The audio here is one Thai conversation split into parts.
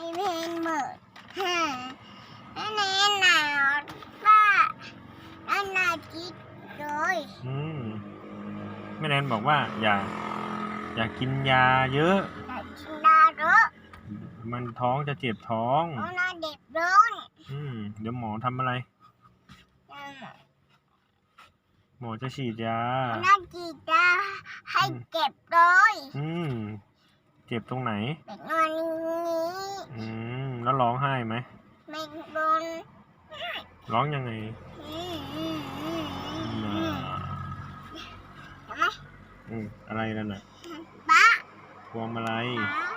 มีเพลงหมดฮะนั่นแน่หนาวป้านั่นนาจิตเลยอืมแม่แนนบอกว่า อย่า อย่ากินยาเยอะ แต่ชินดาเรอะมันท้องจะเจ็บท้องโอนาเด็กร้อนอืม เดี๋ยวหมอทำอะไร หมอจะฉีดยาโอนาจิตดาให้เก็บเลยอืม เจ็บตรงไหนเป็นนอนนี้อืมแล้ว ร้องไห้ไหมไม่โดนร้องยังไงอืมอืมอืมอืมอือืมมเห็นไหมอืมอะไรนั่นน่ะป้าพวงมาลัยป้า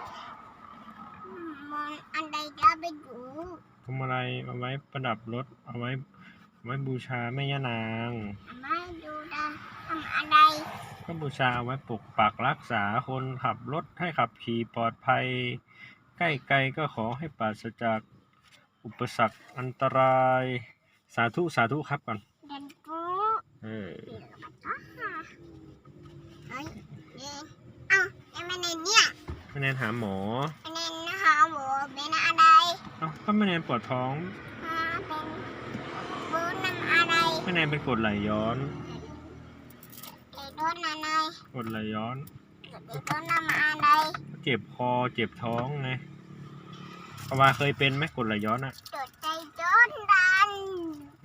อืมมันอันใดจะไปดูพวงมาลัยเอาไว้ประดับรถ เอาไว้เอาไว้บูชาแม่ย่านางไม่ดูดาทำอะไร ก็บูชาเอาไว้ปกปักรักษาคนขับรถให้ขับขี่ปลอดภัย ใกล้ไกลก็ขอให้ปราศจากอุปสรรคอันตราย สาธุ สาธุครับก่อนเดินดูเออเฮ้ยเอ๊ะเอ้ายังไม่เนนเนี่ยแม่แนนหาหมอไม่เนนนะคะหมูเป็นอะไรเอ้าก็แม่แนนปวดท้องฮะเป็นบูนำอะไรแม่แนนเป็นกรดไหลย้อนเด็กโดนอะไรกรดไหลย้อน เด็กโดนนำอะไรเจ็บคอเจ็บท้องไงปาวาเคยเป็นไหมกรดไหลย้อนอะจดใจโดนดัน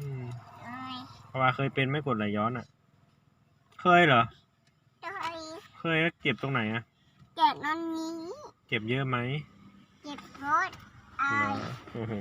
อืมเอ้ยปาวาเคยเป็นไหมกรดไหลย้อนอะ เคยเหรอเจ้ยเคยแล้วเจ็บตรงไหนอะ เจ็บนอนนี้ เจ็บเยอะไหมเจ็บรถเหอารยอโอ้โห